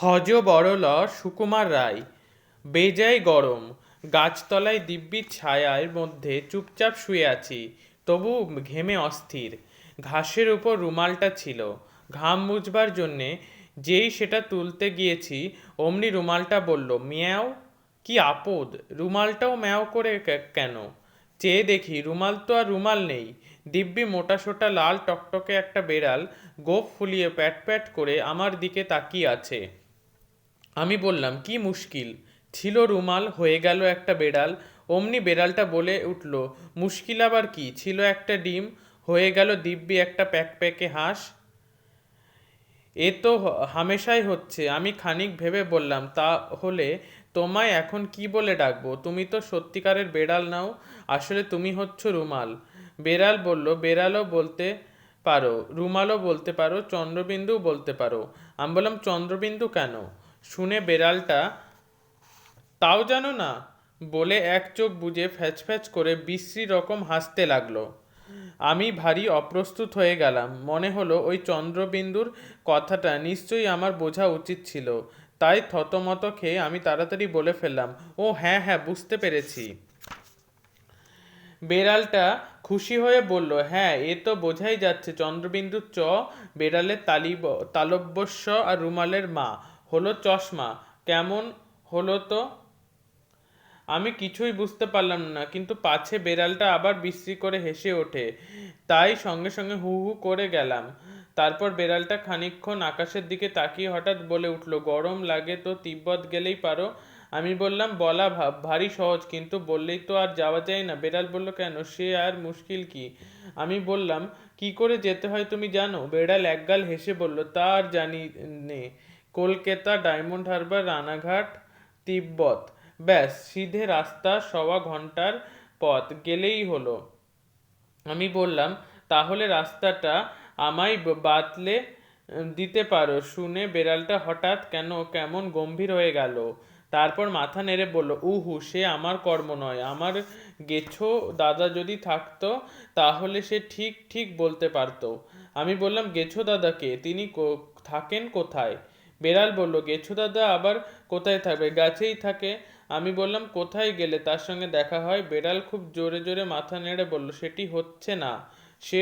হজ বড়ল সুকুমার রায়। বেজায় গরম, গাছতলায় দিব্যি ছায়ার মধ্যে চুপচাপ শুয়ে আছি, তবু ঘেমে অস্থির। ঘাসের উপর রুমালটা ছিল, ঘাম মুছবার জন্যে যেই সেটা তুলতে গিয়েছি, অমনি রুমালটা বলল, মিয়াও, কি আপদ, রুমালটাও ম্যাও করে কেন? চেয়ে দেখি, রুমাল তো আর রুমাল নেই। দিব্যি মোটাসোটা লাল টকটকে একটা বেড়াল গোপ ফুলিয়ে প্যাট প্যাট করে আমার দিকে তাকিয়ে আছে। আমি বললাম, কি মুশকিল। ছিল রুমাল, হয়ে গেল একটা বেড়াল। অমনি বেড়ালটা বলে উঠল, মুশকিল আবার কি? ছিল একটা ডিম, হয়ে গেল দিব্যি একটা প্যাক প্যাকে হাঁস। এ তো হামেশাই হচ্ছে। আমি খানিক ভেবে বললাম, তাহলে তোমায় এখন কি বলে ডাকবো? তুমি তো সত্যিকারের বেড়াল নাও, আসলে তুমি হচ্ছ রুমাল। বেড়াল বলল, বেড়ালও বলতে পারো, রুমালও বলতে পারো, চন্দ্রবিন্দুও বলতে পারো। আমি বললাম, চন্দ্রবিন্দু কেন? শুনে বেড়ালটা, তাও জানো না? বলে এক চোখ বুজে ফ্যাচ ফ্যাচ করে বিশ্রী রকম হাসতে লাগল। আমি ভারী অপ্রস্তুত হয়ে গেলাম। মনে হলো ওই চন্দ্রবিন্দুর কথাটা নিশ্চয়ই আমার বোঝা উচিত ছিল। তাই থতমত খেয়ে আমি তাড়াতাড়ি বলে ফেললাম, ও হ্যাঁ হ্যাঁ বুঝতে পেরেছি। বেড়ালটা খুশি হয়ে বলল হ্যাঁ এ তো বোঝাই যাচ্ছে, চন্দ্রবিন্দুর চ বেড়ালের তালিব, তালব্যস্য আর রুমালের মা। হলো চশমা। কেমন হলো তো? আমি কিছুই বুঝতে পারলাম না, কিন্তু পাছে বেড়ালটা আবার বিশ্রী করে হেসে ওঠে। তাই সঙ্গে সঙ্গে হু হু করে গেলাম। তারপর বেড়ালটা খানিকক্ষণ আকাশের দিকে তাকিয়ে হঠাৎ বলে উঠল, গরম লাগে তো তিব্বত গেলেই পারো? আমি বললাম, বলা ভারী সহজ, কিন্তু বললেই তো আর যাওয়া যায় না। বেড়াল বলল, কেন? সে আর মুশকিল কি? আমি বললাম, কি করে যেতে হয় তুমি জানো? বেড়াল একগাল হেসে বলল, তা আর জানি, নে। Kolkata, Diamond Harbour, Ranaghat, Tibet. ব্যাস, সিধে রাস্তা, সওয়া ঘণ্টার পথ, গেলেই হলো। আমি বললাম, তাহলে রাস্তাটা আমায় বাতলে দিতে পারো। শুনে বেড়ালটা হঠাৎ কেন, কেমন গম্ভীর হয়ে গেল। তারপর মাথা নেড়ে বলল, উহু, সে আমার কর্ম নয়। আমার গেছো দাদা যদি থাকতো, তাহলে সে ঠিক ঠিক বলতে পারতো। আমি বললাম, গেছো দাদাকে? তিনি থাকেন কোথায়? বেড়াল বলল, গেছো দাদা, আবার কোথায় থাকবে? গাছেই থাকে। আমি বললাম, কোথায় গেলে? তার সঙ্গে দেখা হয়। বেড়াল খুব জোরে জোরে মাথা নেড়ে বলল, সেটি হচ্ছে না। সে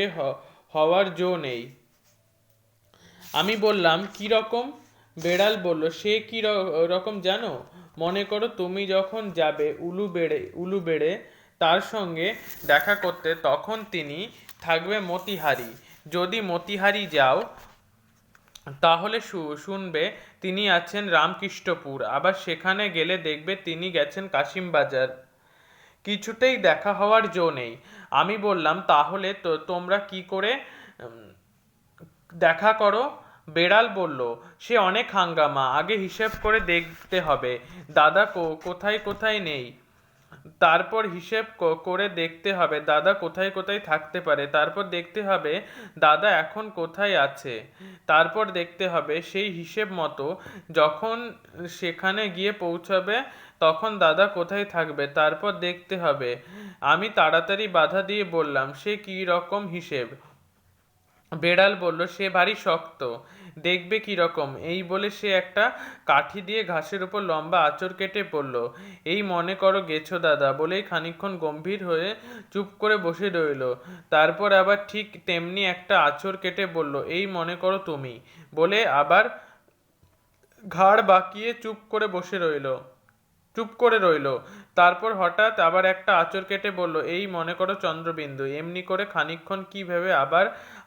হওয়ার জো নেই। আমি বললাম, কি রকম? বেড়াল বলল, সে কি রকম জানো? মনে করো তুমি যখন যাবে উলু বেড়ে উলু বেড়ে তার সঙ্গে দেখা করতে, তখন তিনি থাকবে মতিহারি। যদি মতিহারি যাও তাহলে শুনবে, তিনি আছেন রামকৃষ্ণপুর। আবার সেখানে গেলে দেখবে তিনি গেছেন কাশিমবাজার। কিছুতেই দেখা হওয়ার জো নেই। আমি বললাম, তাহলে তো তোমরা কি করে দেখা করো? বেড়াল বলল, সে অনেক হাঙ্গামা, আগে হিসেব করে দেখতে হবে। দাদা কোথায় কোথায় নেই? তারপর হিসেব করে দেখতে হবে, দাদা কোথায় কোথায় থাকতে পারে। তারপর দেখতে হবে, দাদা এখন কোথায় আছে। তারপর দেখতে হবে, সেই হিসেব মতো যখন সেখানে গিয়ে পৌঁছাবে, তখন দাদা কোথায় থাকবে। তারপর দেখতে হবে। আমি তাড়াতাড়ি বাধা দিয়ে বললাম, সে কী রকম হিসেব? বেড়াল বলল, সে ভারী শক্ত। দেখবে কি রকম? এই বলে সে একটা কাঠি দিয়ে ঘাসের উপর লম্বা আঁচড় কেটে পড়ল। এই মনে করো গেছো দাদা। বলেই খানিকক্ষণ গম্ভীর হয়ে চুপ করে বসে রইল। তারপর আবার ঠিক তেমনি একটা আঁচড় কেটে বলল, এই মনে করো তুমি। বলে আবার ঘাড় বাঁকিয়ে চুপ করে বসে রইল। চুপ করে রইল। তারপর হঠাৎ আবার একটা আঁচড় কেটে বলল, এই মনে করো চন্দ্রবিন্দু, এমনি করে খানিকক্ষণ কি ভেবে আবার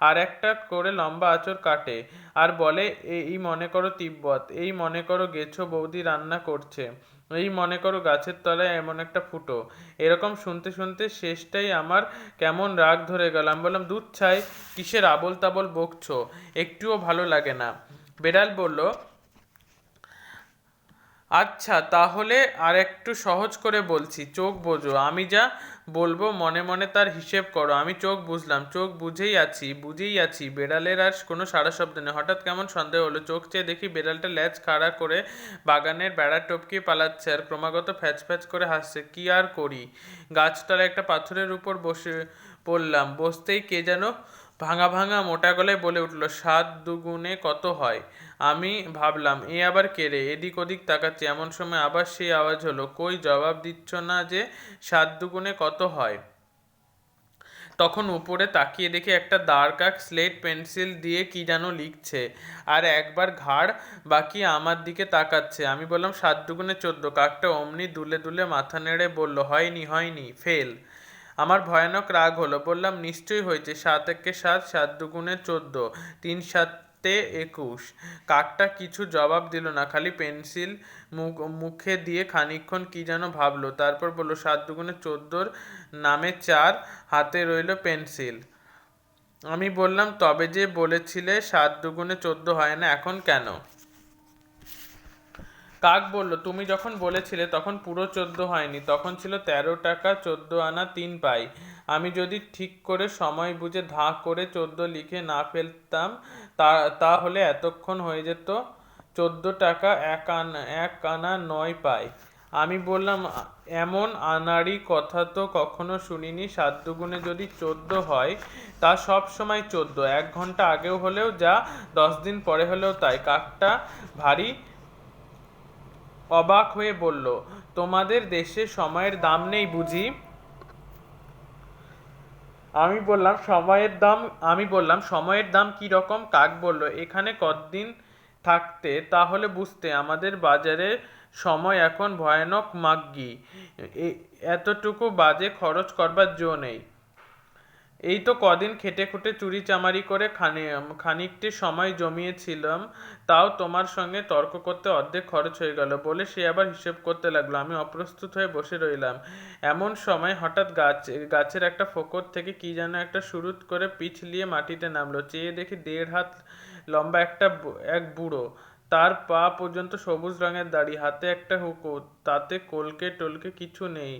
আর একটা করে লম্বা আঁচড় কাটে। আর বলে এই মনে করো তিব্বত, এই মনে করো গেছো বৌদি রান্না করছে, এই মনে করো গাছের তলায় এমন একটা ফুটো এরকম শুনতে শুনতে শেষটাই আমার কেমন রাগ ধরে গেল। আমি বললাম, দুধ ছাই, কিসের আবল তাবল বকছো? একটুও ভালো লাগে না বেড়াল বলল আচ্ছা তাহলে আর একটু সহজ করে বলছি। চোখ বোঝো। আমি যা বলব মনে মনে তার হিসেব করো। আমি চোখ বুঝলাম। চোখ বুঝেই আছি বুঝেই আছি। বেড়ালের আর কোনো সারা শব্দ নেই। হঠাৎ কেমন সন্দেহ হলো? চোখ চেয়ে দেখি বেড়ালটা ল্যাজ খাড়া করে বাগানের বেড়া টপকে পালাচ্ছে আর ক্রমাগত ফ্যাচ ফ্যাচ করে হাসছে। কি আর করি? গাছতলায় একটা পাথরের উপর বসে পড়লাম। বসতেই কে যেন ভাঙা ভাঙা মোটা গলায় বলে উঠল, সাত দুগুণে কত হয়? আমি ভাবলাম, এ আবার কে রে? এদিক ওদিক তাকাচ্ছি। এমন সময় আবার সেই আওয়াজ হলো, কই, জবাব দিচ্ছ না যে সাত দুগুণে কত হয়? তখন উপরে তাকিয়ে দেখি একটা দাঁড় কাক স্লেট পেন্সিল দিয়ে কি যেন লিখছে, আর একবার ঘাড় বাকি আমার দিকে তাকাচ্ছে। আমি বললাম, সাত দুগুণে চোদ্দ। কাকটা অমনি দুলে দুলে মাথা নেড়ে বলল, হয়নি হয়নি, ফেল। আমার ভয়ানক রাগ হলো, বললাম, নিশ্চয়ই হয়েছে, সাত একে সাত সাত দুগুণে চোদ্দ। তিন সাতে একুশ। কাকটা কিছু জবাব দিল না, খালি পেন্সিল মুখ, মুখে দিয়ে খানিকক্ষণ কি যেন ভাবলো। তারপর বলল, সাত দুগুণে চোদ্দোর নামে চার, হাতে রইল পেন্সিল। আমি বললাম, তবে যে বলেছিলে সাত দুগুণে চোদ্দ হয় না, এখন কেন? কাক বলল, তুমি যখন বলেছিলে তখন পুরো চোদ্দ হয়নি, তখন ছিল তেরো টাকা, চোদ্দ আনা তিন পাই। আমি যদি ঠিক করে সময় বুঝে ধাঁ করে চোদ্দ লিখে না ফেলতাম তা, তাহলে এতক্ষণ হয়ে যেত। চোদ্দ টাকা এক আনা এক আনা নয় পাই। আমি বললাম, এমন আনাড়ি কথা তো কখনো শুনিনি। সাত দুগুণে যদি চোদ্দ হয়, তা সব সময় চোদ্দ। এক ঘণ্টা আগেও হলেও যা, দশ দিন পরে হলেও তাই। কাকটা ভারী অবাক হয়ে বলল, তোমাদের দেশে সময়ের দাম নেই বুঝি? আমি বললাম সময়ের দাম, আমি বললাম সময়ের দাম কি রকম? কাক বলল, এখানে কতদিন থাকতে? তাহলে বুঝতে, আমাদের বাজারে সময় এখন ভয়ানক মাগ্গি এতটুকু বাজে খরচ করবার জো নেই। এই তো কদিন খেটে খুটে চুরি চামারি করে খানি, খানিকটি সময় জমিয়েছিলাম, তাও তোমার সঙ্গে তর্ক করতে অর্ধেক খরচ হয়ে গেল বলে সে আবার হিসেব করতে লাগল। আমি অপ্রস্তুত হয়ে বসে রইলাম। এমন সময় হঠাৎ গাছ, গাছের একটা ফোকর থেকে কি যেন একটা শুরু করে পিছলিয়ে মাটিতে নামলো। চেয়ে দেখি দেড় হাত লম্বা একটা এক বুড়ো। তার পা পর্যন্ত সবুজ রঙের দাড়ি, হাতে একটা হুকো, তাতে কলকে টলকে কিছু নেই।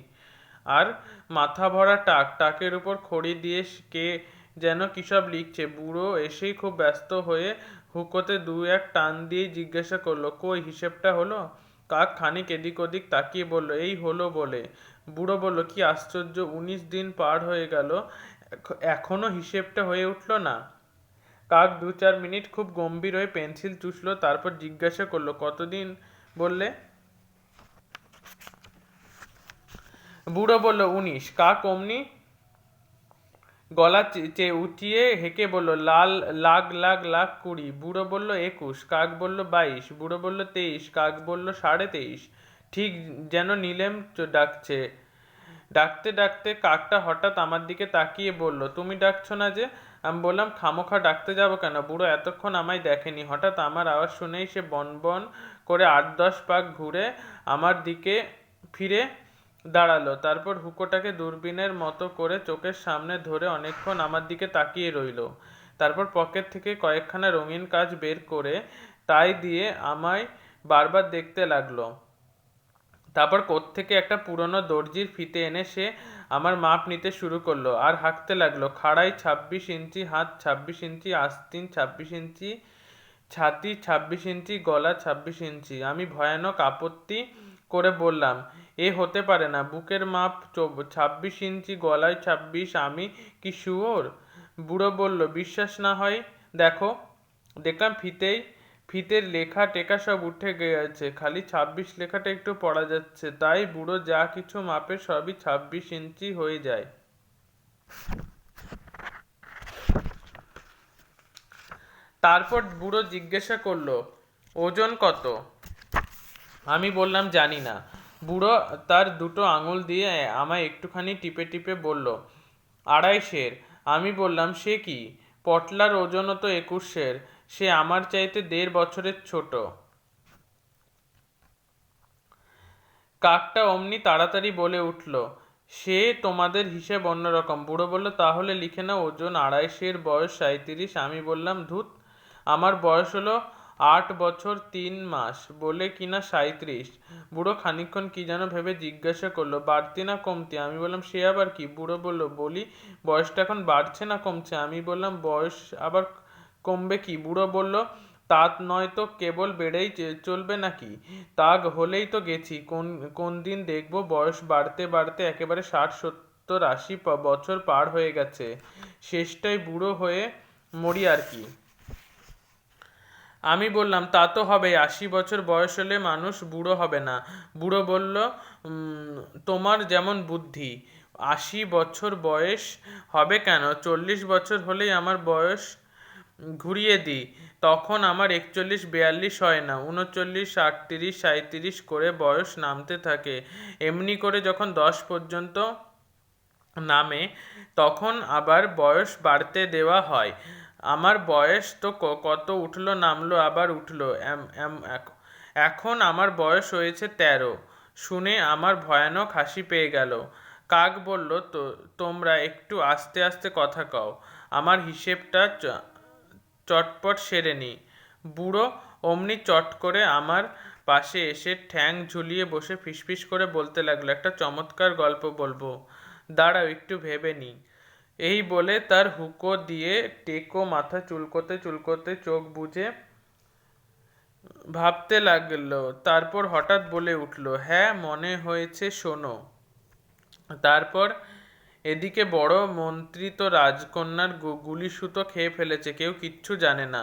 আর মাথা ভরা টাক টাকের উপর খড়ি দিয়ে কে যেন কি সব লিখছে। বুড়ো এসেই খুব ব্যস্ত হয়ে হুকোতে দু এক টান দিয়ে জিজ্ঞাসা করল, কই, হিসেবটা হলো? কাক খানিক এদিক ওদিক তাকিয়ে বলল, এই হলো বলে। বুড়ো বলল, কি আশ্চর্য, উনিশ দিন পার হয়ে গেল, এখ- এখনও হিসেবটা হয়ে উঠল না? কাক দু চার মিনিট খুব গম্ভীর হয়ে পেন্সিল চুষলো, তারপর জিজ্ঞাসা করল, কতদিন বললে? বুড়ো বলল, উনিশ। কাক অমনি? গলা চে- উঠিয়ে হেঁকে বলল, লাল লাখ লাখ লাখ কুড়ি। বুড়ো বলল, একুশ। কাক বলল, বাইশ। বুড়ো বলল, তেইশ। কাক বলল, সাড়ে তেইশ। ঠিক যেন নিলেম ডাকছে। ডাকতে ডাকতে কাকটা হঠাৎ আমার দিকে তাকিয়ে বলল, তুমি ডাকছো না যে? আমি বললাম খামোখা ডাকতে যাব কেন? বুড়ো এতক্ষণ আমায় দেখেনি। হঠাৎ আমার আওয়াজ শুনেই সে বন বন করে আট, দশ পাক ঘুরে আমার দিকে ফিরে দাঁড়াল। তারপর হুকোটাকে দূরবীনের মতো করে চোখের সামনে ধরে অনেকক্ষণ আমার দিকে তাকিয়ে রইল। তারপর পকেট থেকে কয়েকখানা রঙিন কাজ বের করে তাই দিয়ে আমায় বারবার দেখতে লাগল। তারপর থেকে একটা পুরনো দর্জির ফিতে এনে সে আমার মাপ নিতে শুরু করল আর হাঁকতে লাগল। খাড়াই ছাব্বিশ ইঞ্চি, হাত ছাব্বিশ ইঞ্চি, আস্তিন ছাব্বিশ ইঞ্চি, ছাতি ছাব্বিশ ইঞ্চি, গলা ছাব্বিশ ইঞ্চি। আমি ভয়ানক আপত্তি করে বললাম এ হতে পারে না। বুকের মাপ ছাব্বিশ ইঞ্চি, গলায় ছাব্বিশ, আমি কি শুয়োর বুড়ো বলল, বিশ্বাস না হয়। দেখো, দেখলাম ফিতেই, ফিতের লেখা টেকা সব উঠে গেছে খালি ছাব্বিশ লেখাটা একটু পড়া যাচ্ছে। তাই বুড়ো যা কিছু মাপে সবই ছাব্বিশ ইঞ্চি হয়ে যায়। তারপর বুড়ো জিজ্ঞাসা করল, ওজন কত? আমি বললাম, জানি না। বুড়ো তার দুটো আঙুল দিয়ে আমায় একটুখানি টিপে টিপে বলল আড়াইশের আমি বললাম, সে কি? পটলার ওজনও তো একুশের সে আমার চাইতে দেড় বছরের ছোট। কাকটা অমনি তাড়াতাড়ি বলে উঠল, সে তোমাদের হিসেব অন্যরকম। বুড়ো বলল, তাহলে লিখে নাও, ওজন আড়াইশের বয়স সাঁইত্রিশ। আমি বললাম, ধুত, আমার বয়স হলো আট বছর তিন মাস বলে কিনা সাঁইত্রিশ। বুড়ো খানিকক্ষণ কি যেন ভেবে জিজ্ঞাসা করল, বাড়তি না কমতি? আমি বললাম, সে আবার কি? বুড়ো বলল, বলি, বয়সটা এখন বাড়ছে না কমছে? আমি বললাম, বয়স আবার কমবে কি? বুড়ো বলল তা নয় তো কেবল বেড়েই চলবে নাকি? তা হলেই তো গেছি। কোন কোন দিন দেখব? বয়স বাড়তে বাড়তে একেবারে ষাট সত্তর আশি বছর পার হয়ে গেছে। শেষটায় বুড়ো হয়ে মরি আর কি। আমি বললাম, তা তো হবে আশি বছর বয়স হলে মানুষ বুড়ো হবে না। বুড়ো বলল তোমার যেমন বুদ্ধি, আশি বছর বয়স হবে কেন? চল্লিশ বছর হলেই আমার বয়স ঘুরিয়ে দিই। তখন আমার একচল্লিশ বিয়াল্লিশ হয় না, উনচল্লিশ, আটত্রিশ সাঁত্রিশ করে বয়স নামতে থাকে। এমনি করে যখন দশ পর্যন্ত নামে, তখন আবার বয়স বাড়তে দেওয়া হয়। আমার বয়স তো কত উঠল, নামলো, আবার উঠল এখন আমার বয়স হয়েছে তেরো। শুনে আমার ভয়ানক হাসি পেয়ে গেল। কাক বলল, তো, তোমরা একটু আস্তে আস্তে কথা কও। আমার হিসেবটা চটপট সেরে নি। বুড়ো অমনি চট করে আমার পাশে এসে ঠ্যাং ঝুলিয়ে বসে ফিসফিস করে বলতে লাগল, একটা চমৎকার গল্প বলব। দাঁড়াও, একটু ভেবে নি। এই বলে তার হুকো দিয়ে টেকো মাথা চুলকোতে চুলকোতে চোখ বুজে ভাবতে লাগল। তারপর হঠাৎ বলে উঠল হ্যাঁ মনে হয়েছে, শোনো। তারপর এদিকে বড় মন্ত্রী তো রাজকন্যার গুলি সুতো খেয়ে ফেলেছে, কেউ কিচ্ছু জানে না।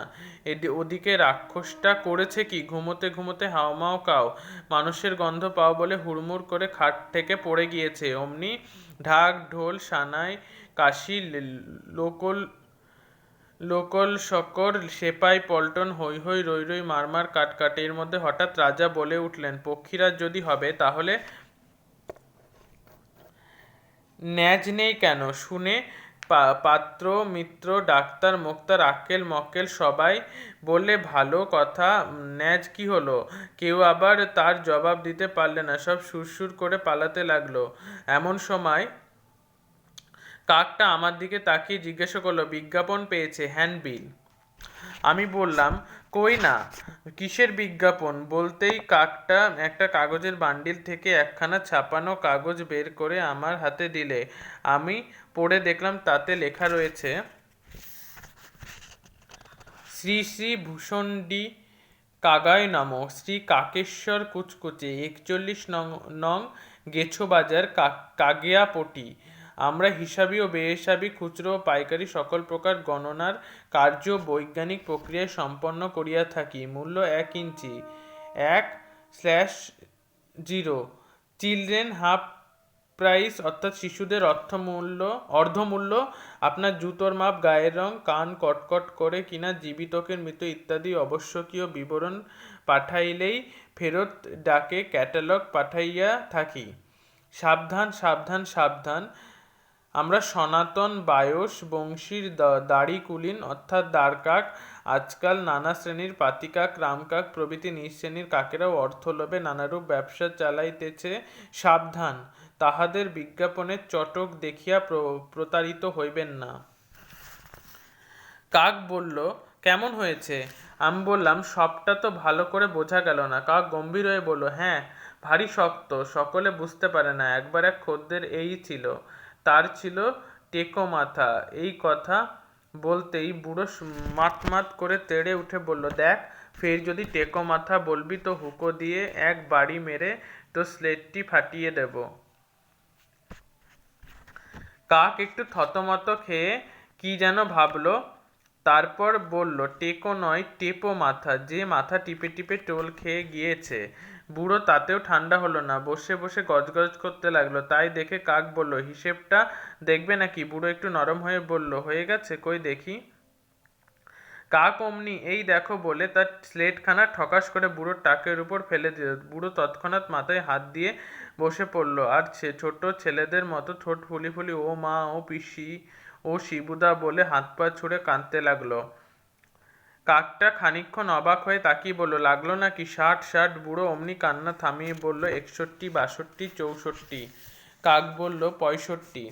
এদি, ওদিকে রাক্ষসটা করেছে কি? ঘুমোতে ঘুমোতে হাওমাও কাও। মানুষের গন্ধ পাও বলে হুড়মুড় করে খাট থেকে পড়ে গিয়েছে। অমনি ঢাক, ঢোল, সানাই কাশি, লোকল লোকল সকর সেপাই, পল্টন হই হই রই রই, মারমার, কাটকাট, এর মধ্যে হঠাৎ রাজা বলে উঠলেন, পক্ষীরাজ যদি হবে, তাহলে ন্যাজ নেই কেন? শুনে পাত্র, মিত্র, ডাক্তার, মোক্তার, আক্কেল, মক্কেল সবাই বললে, ভালো কথা, ন্যাজ কি হলো? কেউ আবার তার জবাব দিতে পারলে না, সব সুরসুর করে পালাতে লাগল। এমন সময় কাকটা আমার দিকে তাকিয়ে জিজ্ঞাসা করল, বিজ্ঞাপন পেয়েছে হ্যান্ডবিল? আমি বললাম, কই না, কিসের বিজ্ঞাপন? বলতেই কাকটা একটা কাগজের বান্ডিল থেকে একখানা ছাপানো কাগজ বের করে আমার হাতে দিলে। আমি পড়ে দেখলাম তাতে লেখা রয়েছে, শ্রী শ্রী ভূষণ্ডী কাগায় নামক শ্রী কাকেশ্বর কুচকুচে, একচল্লিশ নং নং গেছো বাজার কাগিয়াপটি। আমরা হিসাবি ও বেহিসাবি খুচরো ও পাইকারি সকল প্রকার গণনার কার্য বৈজ্ঞানিক প্রক্রিয়ায় সম্পন্ন করিয়া থাকি। মূল্য এক ইঞ্চি। এক slash zero. Children half price অর্থাৎ শিশুদের অর্থমূল্য, অর্ধমূল্য, আপনার জুতোর মাপ, গায়ের রং, কান কটকট করে কিনা জীবিতকের মৃত ইত্যাদি আবশ্যকীয় বিবরণ পাঠাইলেই ফেরত ডাকে ক্যাটালগ পাঠাইয়া থাকি। সাবধান সাবধান সাবধান। আমরা সনাতন, বায়স, বংশীর দাড়ি কুলিন অর্থাৎ দ্বারকাক, আজকাল নানা শ্রেণির পাতিকাক, রামকাক প্রভৃতি নিজ শ্রেণির কাকেরাও অর্থ লোভে নানারূপ ব্যবসা চালাইতেছে, সাবধান। তাহাদের বিজ্ঞাপনের চটক দেখিয়া প্র- প্রতারিত হইবেন না। কাক বলল, কেমন হয়েছে? আমি বললাম, সবটা তো ভালো করে বোঝা গেল না। কাক গম্ভীর হয়ে বলল হ্যাঁ ভারী শক্ত, সকলে বুঝতে পারে না, একবার এক খদ্দের এই ছিল। তার ছিল টেকো মাথা এই কথা বলতেই বুড়ো মাত মাত করে তেড়ে উঠে বলল, দেখ, ফের যদি টেকো মাথা বলবি তো হুকো দিয়ে এক বাড়ি মেরে তো স্লেটটি ফাটিয়ে দেবো। কাক একটু থতমত খেয়ে কি যেন ভাবলো, তারপর বলল, টেকো নয় টেপো মাথা যে মাথা টিপে টিপে টোল খেয়ে গিয়েছে বুড়ো তাতেও ঠান্ডা হলো না, বসে বসে গজগজ করতে লাগল, তাই দেখে কাক বলল, হিসেবটা দেখবে নাকি? বুড়ো একটু নরম হয়ে বলল, হয়ে গেছে, কই দেখি? কাক অমনি, এই দেখো, বলে তার স্লেটখানা ঠকাস করে বুড়োর টাকের উপর ফেলে দিল। বুড়ো তৎক্ষণাৎ মাথায় হাত দিয়ে বসে পড়ল, আর সে ছোট ছেলেদের মতো ঠোঁট ফুলি ফুলি ও মা, ও পিসি, ও শিবুদা, বলে হাত পা ছুড়ে কাঁদতে লাগল। কাকটা খানিকক্ষণ অবাক হয়ে তাকিয়ে বলল, লাগল নাকি? ষাট ষাট, বুড়ো, অমনি কান্না থামিয়ে বলল, একষট্টি, বাষট্টি, চৌষট্টি। কাক বলল, পঁয়ষট্টি।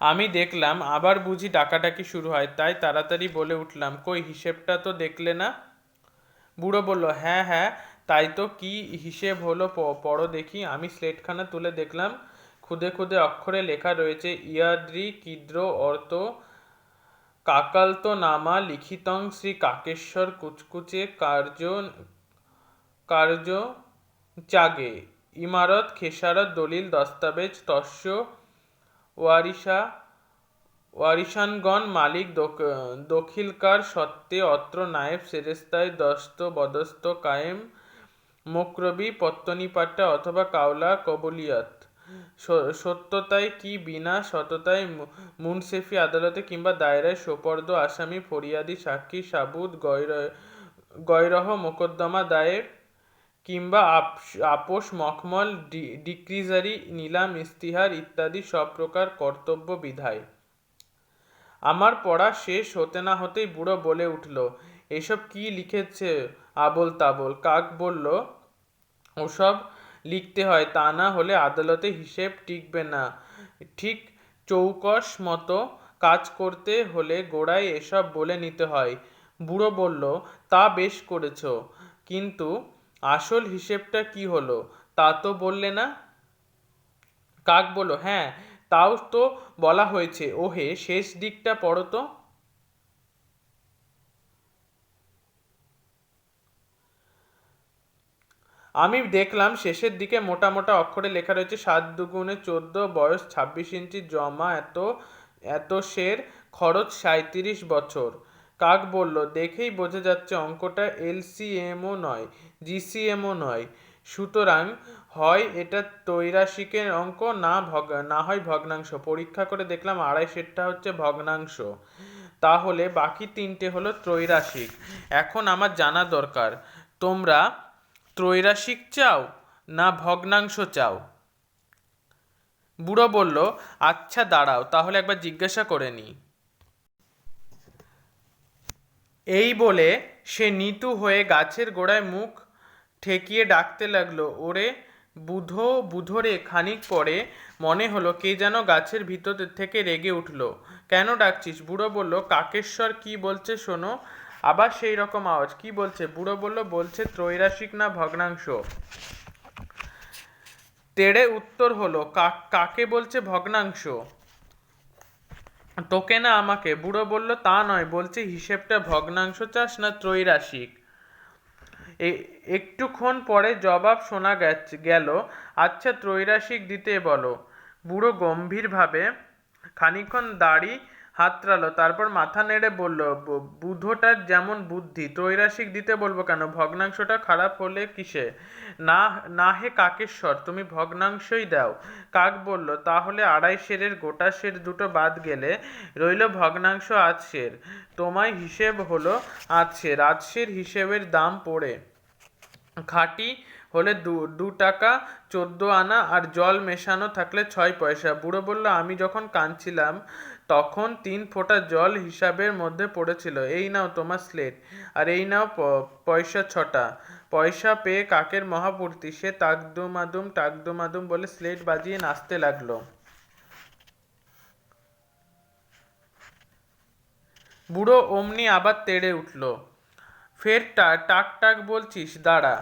আমি দেখলাম, আবার বুঝি ডাকাডাকি শুরু হয়, তাই তাড়াতাড়ি বলে উঠলাম, কই, হিসেবটা তো দেখলে না? বুড়ো বলল হ্যাঁ হ্যাঁ তাই তো কি হিসেব হলো পড়ো দেখি। আমি স্লেটখানা তুলে দেখলাম, খুদে খুদে অক্ষরে লেখা রয়েছে, ইয়াদ্রি কিদ্র অর্থ কাকালত নামা লিখিতং শ্রী কাকেশ্বর কুচকুচে কার্য কার্য চাগে ইমারত, খেসারত, দলিল, দস্তাবেজ, তস্য ওয়ারিসা ওয়ারিশানগণ, মালিক দখিলকার সত্ত্বে অত্র নায়েব, সেরেস্তায় দস্ত, বদস্ত, কায়েম, মোকরবি, পত্তনিপাট্টা অথবা কাওলা, কবলিয়াত। সত্যতায় কি বিনা সততায় মুনসেফি আদালতে কিংবা দায়রায় সোপর্দ, আসামি, ফরিয়াদি, সাক্ষী সাবুদ গয়র- গয়রহ মোকদ্দমা দায়ের কিংবা আপ- আপোষ, মখমল ডিক্রিজারি, নিলাম ইস্তিহার ইত্যাদি সব প্রকার কর্তব্য বিধায়। আমার পড়া শেষ হতে না হতেই বুড়ো বলে উঠল, এসব কি লিখেছে? আবল তাবল কাক বলল, ওসব লিখতে হয়, তা না হলে আদালতে হিসেব টিকবে না। ঠিক চৌকস মতো কাজ করতে হলে গোড়ায় এসব বলে নিতে হয়। বুড়ো বলল, তা বেশ করেছ, কিন্তু আসল হিসেবটা কি হলো? তা তো বললে না? কাক বলল হ্যাঁ তাও তো বলা হয়েছে। ওহে, শেষ দিকটা পড়ো তো। আমি দেখলাম শেষের দিকে মোটা মোটা অক্ষরে লেখা রয়েছে, সাত দুগুণে চোদ্দ, বয়স ছাব্বিশ ইঞ্চি, জমা এত এত শের খরচ সাঁইত্রিশ বছর। কাক বলল, দেখেই বোঝা যাচ্ছে অঙ্কটা এলসিএমও নয়, জিসিএমও নয়। সুতরাং হয় এটা ত্রৈরাশিকের অঙ্ক, না ভগ, না হয় ভগ্নাংশ। পরীক্ষা করে দেখলাম আড়াই সেটটা হচ্ছে ভগ্নাংশ। তাহলে বাকি তিনটে হলো ত্রৈরাশিক। এখন আমার জানা দরকার। তোমরা ত্রৈরাশিক চাও না ভগ্নাংশ চাও? বুড়ো বলল আচ্ছা দাঁড়াও, তাহলে একবার জিজ্ঞাসা করে নি। এই বলে সে নিতু হয়ে গাছের গোড়ায় মুখ ঠেকিয়ে ডাকতে লাগল, ওরে বুধো, বুধরে, খানিক পরে মনে হলো কে যেন গাছের ভিতর থেকে রেগে উঠল। কেন ডাকছিস? বুড়ো বলল, কাকেশ্বর কি বলছে শোনো আবার সেই রকম আওয়াজ। কি বলছে? বুড়ো বলল, বলছে, ত্রৈরাশিক না ভগ্নাংশ? তেড়ে উত্তর হলো কাকে বলছে ভগ্নাংশ? তোকে না আমাকে। বুড়ো বলল, তা নয়, বলছে, হিসেবটা ভগ্নাংশ চাস না ত্রৈরাশিক? এ- একটুক্ষণ পরে জবাব শোনা গেল আচ্ছা ত্রৈরাশিক দিতে বলো। বুড়ো গম্ভীরভাবে খানিকক্ষণ দাড়ি হাতড়ালো, তারপর মাথা নেড়ে বলল, "বু- বুধোটার যেমন বুদ্ধি, ত্রৈরাশিক দিতে বলব কেন? ভগ্নাংশটা খারাপ হলে কিসে? না না হে কাকেশ্বর, তুমি ভগ্নাংশই দাও। কাক বলল, তাহলে আড়াই সেরের গোটা সের দুটো বাদ গেলে রইল ভগ্নাংশ আধ সের তোমায় হিসেব হলো আধ সের হিসেবের দাম পড়ে। খাঁটি হলে দু দু টাকা চোদ্দ আনা আর জল মেশানো থাকলে ছয় পয়সা। বুড়ো বলল, আমি যখন কাঁদছিলাম তখন তিন ফোঁটা জল হিসাবের মধ্যে পড়েছিল। এই নাও তোমার স্লেট আর এই নাও পয়সা ছটা। পয়সা পেয়ে কাকের মহাপূর্তি, সে তাকদুমাদুম, টাকদুমাদুম বলে স্লেট বাজিয়ে নাচতে লাগল। বুড়ো অমনি আবার তেড়ে উঠল। ফের টাক টাক বলছিস, দাঁড়া।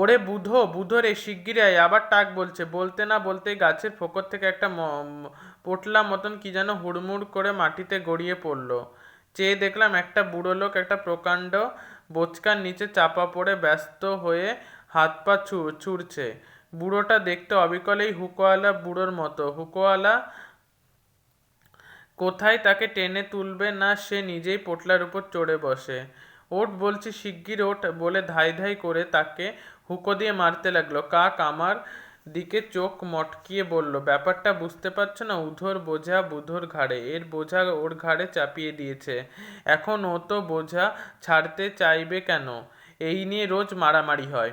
ওরে বুধো বুধো রে শিগগির আয়। আবার টাক বলছে, বলতে না বলতেই গাছের ফোকর থেকে একটা পোটলা মতন কি যেন হুড়মুড় করে মাটিতে গড়িয়ে পড়ল। চেয়ে দেখলাম একটা বুড়ো লোক একটা প্রকাণ্ড বোচকার নিচে চাপা পড়ে ব্যস্ত হয়ে হাত পা ছু, ছুড়ছে। বুড়োটা দেখতে অবিকলেই হুকোয়ালা বুড়োর মতো। হুকোয়ালা কোথায় তাকে টেনে তুলবে না সে নিজেই পোটলার উপর চড়ে বসে। ওট বলছি, শিগগির ওট বলে ধাই ধাই করে তাকে হুকো দিয়ে মারতে লাগল। কাক আমার দিকে চোখ মটকিয়ে বলল, ব্যাপারটা বুঝতে পারছ না? উধোর বোঝা বুধোর ঘাড়ে। এর বোঝা ওর ঘাড়ে চাপিয়ে দিয়েছে। এখন ও তো বোঝা ছাড়তে চাইবে কেন? এই নিয়ে রোজ মারামারি হয়।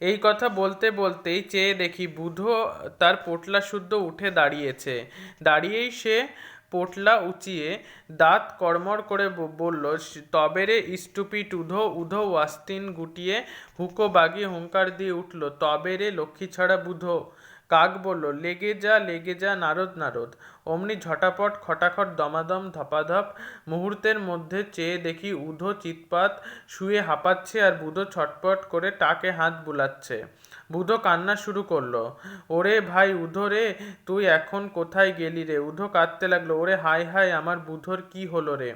এই কথা বলতে বলতেই চেয়ে দেখি বুধো তার পোটলা শুদ্ধ উঠে দাঁড়িয়েছে। দাঁড়িয়েই সে পোটলা উঁচিয়ে দাঁত কড়মড় করে বলল "স- তবে রে স্টুপিট উধো, উধ ওয়াস্তিন গুটিয়ে হুকো বাগিয়ে হুঙ্কার দিয়ে উঠল, তবে রে লক্ষ্মী ছাড়া বুধো কাক বলল, লেগে যা লেগে যা, নারদ নারদ। অমনি ঝটাপট, খটাখট, দমাদম, ধপাধপ মুহূর্তের মধ্যে চেয়ে দেখি উধো চিৎপাত শুয়ে হাঁপাচ্ছে আর বুধো ছটপট করে টাকে হাত বুলাচ্ছে। বুধো কান্না শুরু করল, ওরে ভাই উধো রে, তুই এখন কোথায় গেলি রে? উধো কাঁদতে লাগল, ওরে হায় হায়, আমার বুধোর কি হলো রে?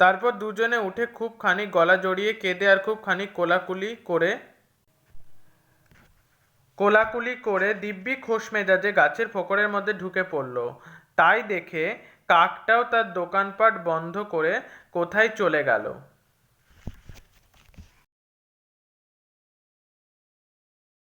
তারপর দুজনে উঠে খুব খানিক গলা জড়িয়ে কেঁদে আর খুব খানিক কোলাকুলি করে কোলাকুলি করে দিব্যি খোশ মেজাজে গাছের ফোকরের মধ্যে ঢুকে পড়ল। তাই দেখে কাকটাও তার দোকানপাট বন্ধ করে কোথায় চলে গেল।